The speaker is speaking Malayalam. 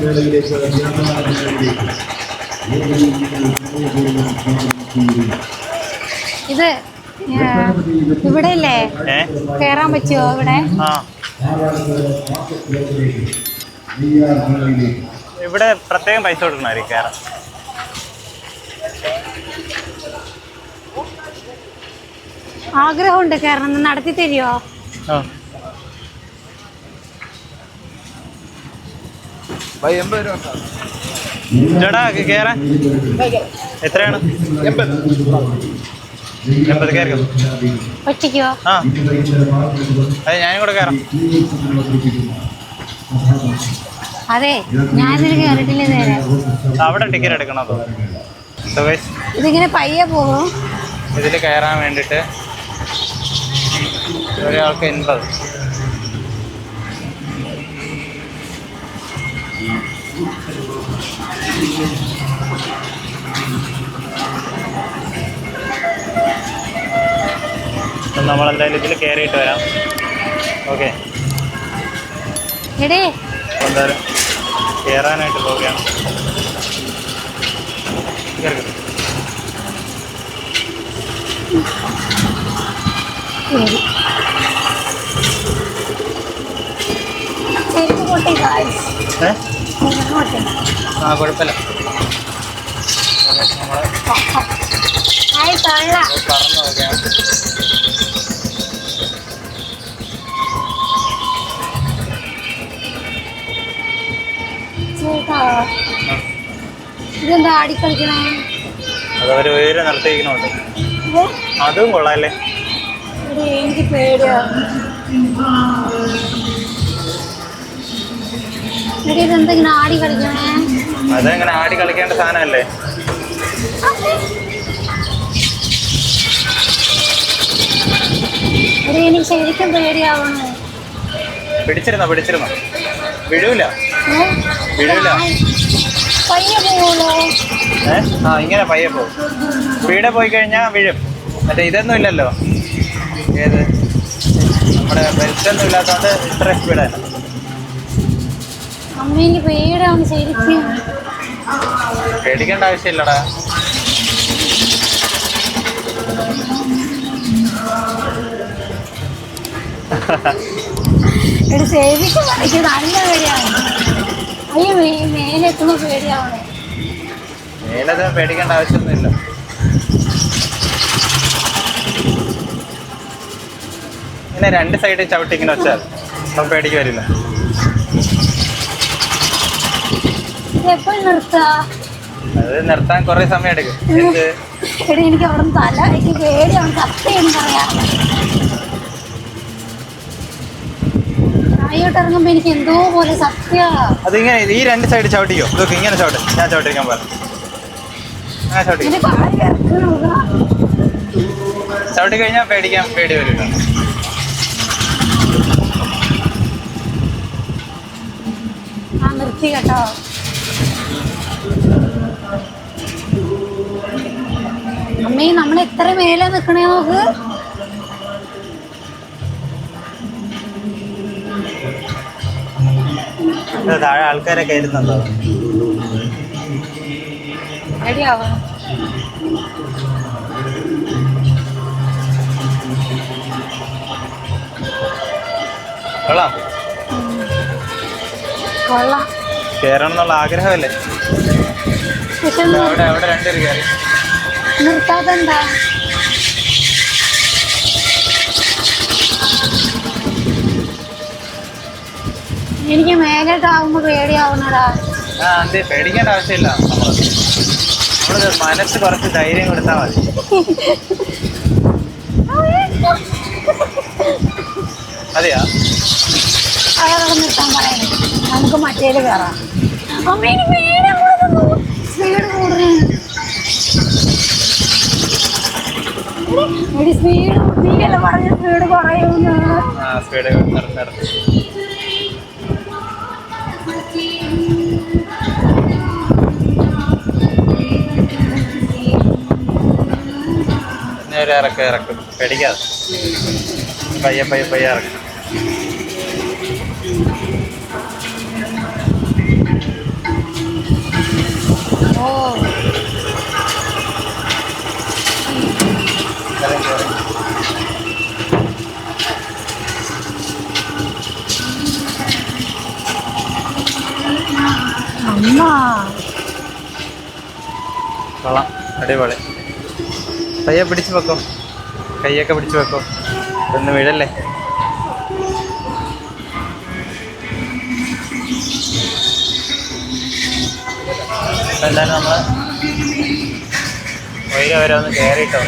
വേളയിലേക്ക് വ്യാപാരങ്ങളിലേക്ക് ഇത് ഇവിടെ ഇല്ലേ ഏ? കേറാൻ പറ്റുമോ ഇവിടെ? ഇവിടെ പ്രത്യേകം പൈസ കൊടുക്കണമായിരിക്കും കയറാൻ ആഗ്രഹമുണ്ട് കയറണം നടത്തി തരുമോ ചേട്ടാ കയറാൻ എത്രയാണ്? എൺപത്. കയറിക്കോ. ഒറ്റയ്ക്കോ? ആ. അതെ ഞാനും കൂടെ കയറാം അതെ ഞാനിതിൽ കയറിയിട്ടില്ല നേരെ അവിടെ ടിക്കറ്റ് എടുക്കണോ ഇതിങ്ങനെ പയ്യെ പോകും. ഇതിൽ കയറാൻ വേണ്ടിയിട്ട് ഒരാൾക്ക് എൺപത്. അപ്പം നമ്മളെന്തായാലും ഇതിൽ കയറിയിട്ട് വരാം. ഓക്കെ. എന്തായാലും കയറാനായിട്ട് പോവുകയാണ്. കയറി ആ കുഴപ്പമില്ല ഇതെന്താ ആടിക്കളിക്കണേ അതവര് ഉയരെ നിർത്തിയിരിക്കണുണ്ട് അതും കൊള്ളാല്ലേ എനിക്ക് പേടിയാ. ആടി കളിക്കണേ? അതങ്ങനെ ആടി കളിക്കേണ്ട സാധനമല്ലേ? എനിക്ക് ശരിക്കും പേടിയാവണേ. പിടിച്ചിരുന്നോ പിടിച്ചിരുന്നോ? വിഴൂല വിഴൂല പയ്യെ പോവുള്ളൂ. ഏ? ആ ഇങ്ങനെ പയ്യെ പോകും വീടെ പോയി കഴിഞ്ഞാൽ വീഴും. മറ്റേ ഇതൊന്നും ഇല്ലല്ലോ. ഏത്? നമ്മുടെ ബെൽറ്റൊന്നും ഇല്ലാത്തതുകൊണ്ട് ഇത്ര സ്പീഡല്ല അമ്മ എനിക്ക് പേടിയാവണം ശരിക്കും. പേടിക്കേണ്ട ആവശ്യമില്ലടാ. എടി എനിക്ക് നല്ല പേടിയാണ് അയ്യോ മേ- മേലെത്തുമ്പോ പേടിയാവണേ മേലത് പേടിക്കേണ്ട ആവശ്യമൊന്നുമില്ല. ഇങ്ങനെ രണ്ട് സൈഡ് ചവിട്ടി ഇങ്ങനെ വെച്ചാൽ അപ്പം പേടിക്ക് വരില്ല. അത് നിർത്താൻ കുറെ സമയം എടുക്കും എടി എനിക്ക് അവിടെ തല എനിക്ക് പേടിയാണ് സത്യം പറയാം. താഴോട്ട് ഇറങ്ങുമ്പോ എനിക്ക് എന്തോ പോലെ സത്യ. അതിങ്ങനെ ഈ രണ്ട് സൈഡ് ചവിട്ടിക്കോ. ഇതൊക്കെ ഇങ്ങനെ ചവിട്ട്. ഞാൻ ചവിട്ടിരിക്കാൻ പോലെ അങ്ങനെ ചവിട്ടി. ചവിട്ടി കഴിഞ്ഞാൽ പേടിക്കാൻ പേടി വരും. ആ നിർത്തി കേട്ടോ. അമ്മേ നമ്മൾ എത്ര മേലെ നിൽക്കണേ നോക്ക്? താഴെ ആൾക്കാരെ കയറുന്നുണ്ടോ പേടിയാവണം കൊള്ളാം. കൊള്ളാം. കയറണം എന്നുള്ള ആഗ്രഹമല്ലേ? അവിടെ അവിടെ രണ്ടുപേര് കയറി നിർത്താതെന്താ? എനിക്ക് മേലോട്ടാവുമ്പോ പേടിയാവുന്നടാ അതെ പേടിക്കേണ്ട ആവശ്യമില്ല. നമ്മൾ മനസ്സ് കുറച്ച് ധൈര്യം കൊടുത്താൽ മതി. അതെയാ? അയാളോട് നിർത്താൻ പറയണേ നമുക്ക് മറ്റേൽ കയറാം അമ്മ എനിക്ക് സ്പീഡ് സ്പീഡ് നീയല്ല പറഞ്ഞ സ്പീഡ് കുറയുന്നു. ഇറക്ക് ഇറക്ക്. പേടിക്കാതെ. പയ്യെ പയ്യെ പയ്യെ ഇറക്കും. ഓ. അടിപൊളി. കയ്യെ പിടിച്ചു വെക്കോ. കയ്യൊക്കെ പിടിച്ചു വെക്കോ. ഒന്ന് വീഴല്ലേ? എന്തായാലും നമ്മൾ വൈകി വരെ ഒന്ന് കയറിയിട്ടോ